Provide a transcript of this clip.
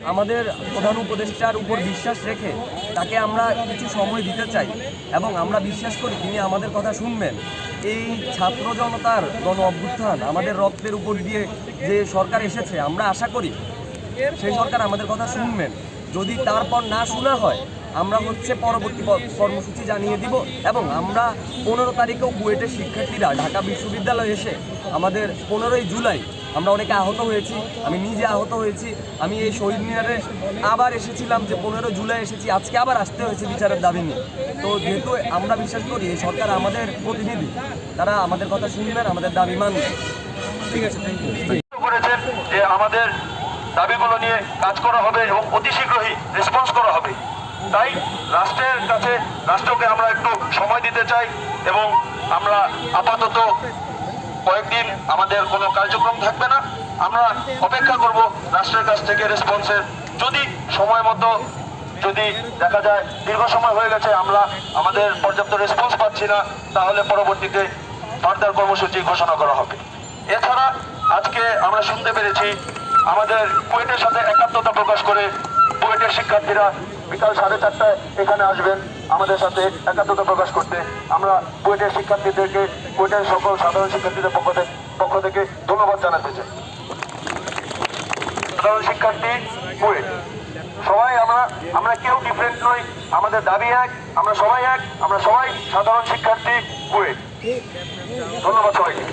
আমাদের প্রধান উপদেষ্টার উপর বিশ্বাস রেখে তাকে আমরা কিছু সময় দিতে চাই এবং আমরা বিশ্বাস করি তিনি আমাদের কথা শুনবেন। এই ছাত্র জনতার গণ অভ্যুত্থান আমাদের রক্তের উপর দিয়ে যে সরকার এসেছে, আমরা আশা করি সেই সরকার আমাদের কথা শুনবেন। যদি তারপর না শোনা হয়, আমরা হচ্ছে পরবর্তী কর্মসূচি জানিয়ে দিব এবং আমরা পনেরো তারিখেও বুয়েটের শিক্ষার্থীরা ঢাকা বিশ্ববিদ্যালয়ে এসে আমাদের পনেরোই জুলাই আমরা অনেকে আহত হয়েছি, আমি নিজে আহত হয়েছি, আমি এই শহীদ মিনারে আবার এসেছিলাম যে পনেরো জুলাই এসেছি, আজকে আবার আসতে হয়েছে বিচারের দাবি নিয়ে। তো যেহেতু আমরা বিশ্বাস করি এই সরকার আমাদের প্রতিনিধি, তারা আমাদের কথা শুনবেন, আমাদের দাবি মানবে ঠিক আছে করেছেন যে আমাদের দাবিগুলো নিয়ে কাজ করা হবে এবং অতি শীঘ্রই রেসপন্স করা হবে। তাই রাষ্ট্রের কাছে, রাষ্ট্রকে আমরা একটু সময় দিতে চাই এবং আমরা আপাতত কয়েকদিন আমাদের কোনো কার্যক্রম থাকবে না। আমরা অপেক্ষা করব রাষ্ট্রের কাছ থেকে রেসপন্সের যদি সময় মতো, যদি দেখা যায় দীর্ঘ সময় হয়ে গেছে, আমরা আমাদের পর্যাপ্ত রেসপন্স পাচ্ছি না, তাহলে পরবর্তীতে ফার্দার কর্মসূচি ঘোষণা করা হবে। এছাড়া আজকে আমরা শুনতে পেরেছি, আমাদের কুয়েটের সাথে একাত্মতা প্রকাশ করে কুয়েটের শিক্ষার্থীরা বিকাল সাড়ে চারটায় এখানে আসবেন, আমাদের সাথে একাত্মতা প্রকাশ করতে। আমরা কুয়েটের শিক্ষার্থীদেরকে কুয়েটের সকল সাধারণ শিক্ষার্থীদের পক্ষ থেকে পক্ষ থেকে ধন্যবাদ জানাতে চাই। সাধারণ শিক্ষার্থী কুয়েট সবাই আমরা আমরা কেউ ডিফারেন্ট নই। আমাদের দাবি এক, আমরা সবাই এক, আমরা সবাই সাধারণ শিক্ষার্থী কুয়েট ধন্যবাদ সবাইকে।